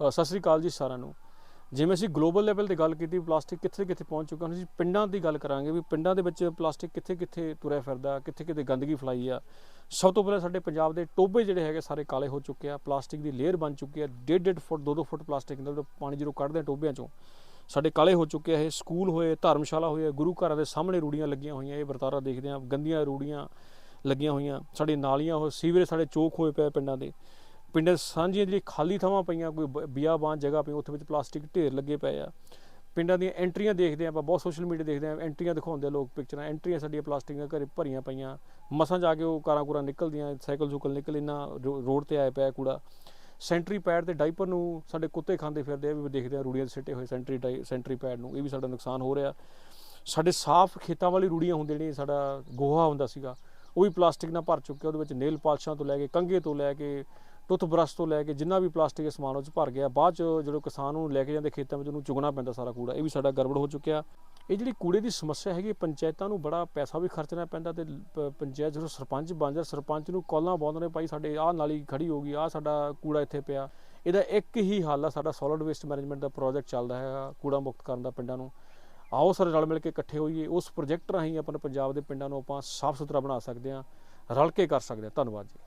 ਸਤਿ ਸ੍ਰੀ ਅਕਾਲ ਜੀ ਸਾਰਿਆਂ ਨੂੰ। ਜਿਵੇਂ ਅਸੀਂ ਗਲੋਬਲ ਲੈਵਲ ਤੇ ਗੱਲ ਕੀਤੀ, ਪਲਾਸਟਿਕ ਕਿੱਥੇ ਕਿੱਥੇ ਪਹੁੰਚ ਚੁੱਕਾ, ਹੁਣ ਅਸੀਂ ਪਿੰਡਾਂ ਦੀ ਗੱਲ ਕਰਾਂਗੇ ਵੀ ਪਿੰਡਾਂ ਦੇ ਵਿੱਚ ਪਲਾਸਟਿਕ ਕਿੱਥੇ ਕਿੱਥੇ ਤੁਰਿਆ ਫਿਰਦਾ, ਕਿੱਥੇ ਕਿੱਥੇ ਗੰਦਗੀ ਫਲਾਈ ਆ। ਸਭ ਤੋਂ ਪਹਿਲਾਂ ਸਾਡੇ ਪੰਜਾਬ ਦੇ ਟੋਬੇ ਜਿਹੜੇ ਹੈਗੇ ਸਾਰੇ ਕਾਲੇ ਹੋ ਚੁੱਕੇ ਆ, ਪਲਾਸਟਿਕ ਦੀ ਲੇਅਰ ਬਣ ਚੁੱਕੀ ਆ 1.5 ਫੁੱਟ 2-2 ਫੁੱਟ ਪਲਾਸਟਿਕ ਦਾ ਪਾਣੀ ਜਦੋਂ ਕੱਢਦੇ ਆ ਟੋਬਿਆਂ ਚੋਂ, ਸਾਡੇ ਕਾਲੇ ਹੋ ਚੁੱਕੇ ਆ ਇਹ, ਸਕੂਲ ਹੋਏ, ਧਰਮਸ਼ਾਲਾ ਹੋਏ ਗੁਰੂ ਘਰਾਂ ਦੇ ਸਾਹਮਣੇ ਰੂੜੀਆਂ ਲੱਗੀਆਂ ਹੋਈਆਂ, ਇਹ ਵਰਤਾਰਾ ਦੇਖਦੇ ਆ, ਗੰਦੀਆਂ ਰੂੜੀਆਂ ਲੱਗੀਆਂ ਹੋਈਆਂ, ਸਾਡੇ ਨਾਲੀਆਂ ਹੋ ਸੀਵਰੇਜ ਸਾਡੇ ਚੋਕ ਹੋਏ ਪਏ ਪਿੰਡਾਂ ਦੇ। ਪਿੰਡਾਂ 'ਚ ਸਾਂਝੀਆਂ ਜਿਹੜੀ ਖਾਲੀ ਥਾਵਾਂ ਪਈਆਂ, ਕੋਈ ਬ- ਬਿਆਬਾਨ ਜਗ੍ਹਾ ਪਈ, ਉੱਥੇ ਵਿੱਚ ਪਲਾਸਟਿਕ ਢੇਰ ਲੱਗੇ ਪਏ ਆ। ਪਿੰਡਾਂ ਦੀਆਂ ਐਂਟਰੀਆਂ ਦੇਖਦੇ ਆ ਆਪਾਂ, ਬਹੁਤ ਸੋਸ਼ਲ ਮੀਡੀਆ ਦੇਖਦੇ ਆ, ਐਂਟਰੀਆਂ ਦਿਖਾਉਂਦੇ ਲੋਕ ਪਿਕਚਰਾਂ ਐਂਟਰੀਆਂ ਸਾਡੀਆਂ ਪਲਾਸਟਿਕ ਦੀਆਂ ਘਰੇ ਭਰੀਆਂ ਪਈਆਂ। ਮਸਾਂ ਜਾ ਕੇ ਉਹ ਕਾਰਾਂ ਕੂਰਾਂ ਨਿਕਲਦੀਆਂ, ਸਾਈਕਲ ਸੁਕਲ ਨਿਕਲ ਇਹਨਾਂ ਰੋ- ਰੋਡ ਤੇ ਆਏ ਪਿਆ ਕੂੜਾ। ਸੈਂਟਰੀ ਪੈਡ ਤੇ ਡਾਈਪਰ ਨੂੰ ਸਾਡੇ ਕੁੱਤੇ ਖਾਂਦੇ ਫਿਰਦੇ ਆ ਵੀ ਦੇਖਦੇ ਆ ਰੂੜੀਆਂ 'ਤੇ ਸਿੱਟੇ ਹੋਏ ਸੈਂਟਰੀ ਡਾਈ ਸੈਂਟਰੀ ਪੈਡ ਨੂੰ, ਇਹ ਵੀ ਸਾਡਾ ਨੁਕਸਾਨ ਹੋ ਰਿਹਾ। ਸਾਡੇ ਸਾਫ਼ ਖੇਤਾਂ ਵਾਲੀ ਰੂੜੀਆਂ ਹੁੰਦੀਆਂ ਜਿਹੜੀਆਂ, ਸਾਡਾ ਗੋਹਾ ਹੁੰਦਾ ਸੀਗਾ, ਉਹ ਵੀ ਪਲਾਸਟਿਕ ਨਾਲ ਭਰ ਚੁੱਕਿਆ, ਉਹਦੇ ਵਿੱਚ ਨੇਲ ਪਾਲਸ਼ਾਂ ਤੋਂ ਲੈ ਕੇ, ਕੰਘੇ ਤੋਂ ਲੈ ਕੇ ਟੁੱਥ ਬਰਸ਼ ਤੋਂ ਲੈ ਕੇ ਜਿੰਨਾ ਵੀ ਪਲਾਸਟਿਕ ਦਾ ਸਮਾਨ ਉਹ 'ਚ ਭਰ ਗਿਆ। ਬਾਅਦ 'ਚ ਜਦੋਂ ਕਿਸਾਨ ਨੂੰ ਲੈ ਕੇ ਜਾਂਦੇ ਖੇਤਾਂ ਵਿੱਚ ਉਹਨੂੰ ਚੁਗਣਾ ਪੈਂਦਾ ਸਾਰਾ ਕੂੜਾ। ਇਹ ਵੀ ਸਾਡਾ ਗੜਬੜ ਹੋ ਚੁੱਕਿਆ। ਇਹ ਜਿਹੜੀ ਕੂੜੇ ਦੀ ਸਮੱਸਿਆ ਹੈਗੀ, ਪੰਚਾਇਤਾਂ ਨੂੰ ਬੜਾ ਪੈਸਾ ਵੀ ਖਰਚਣਾ ਪੈਂਦਾ ਤੇ ਪ- ਪੰਚਾਇਤ ਜਦੋਂ ਸਰਪੰਚ ਬਣ ਜਾ ਸਰਪੰਚ ਨੂੰ ਕਾਲਾਂ ਪਾਉਂਦੇ ਨੇ, ਭਾਈ ਸਾਡੇ ਆਹ ਨਾਲੀ ਖੜੀ ਹੋ ਗਈ, ਆਹ ਸਾਡਾ ਕੂੜਾ ਇੱਥੇ ਪਿਆ। ਇਹਦਾ ਇੱਕ ਹੀ ਹੱਲ ਆ, ਸਾਡਾ ਸੋਲਿਡ ਵੇਸਟ ਮੈਨੇਜਮੈਂਟ ਦਾ ਪ੍ਰੋਜੈਕਟ ਚੱਲਦਾ ਹੈਗਾ ਕੂੜਾ ਮੁਕਤ ਕਰਨ ਦਾ ਪਿੰਡਾਂ ਨੂੰ। ਆਓ ਸਾਰੇ ਰਲ ਮਿਲ ਕੇ ਇਕੱਠੇ ਹੋਈਏ। ਉਸ ਪ੍ਰੋਜੈਕਟ ਰਾਹੀਂ ਆਪਣੇ ਪੰਜਾਬ ਦੇ ਪਿੰਡਾਂ ਨੂੰ ਆਪਾਂ ਸਾਫ਼ ਸੁਥਰਾ ਬਣਾ ਸਕਦੇ ਹਾਂ, ਰਲ ਕੇ ਕਰ ਸਕਦੇ ਹਾਂ। ਧੰਨਵਾਦ ਜੀ।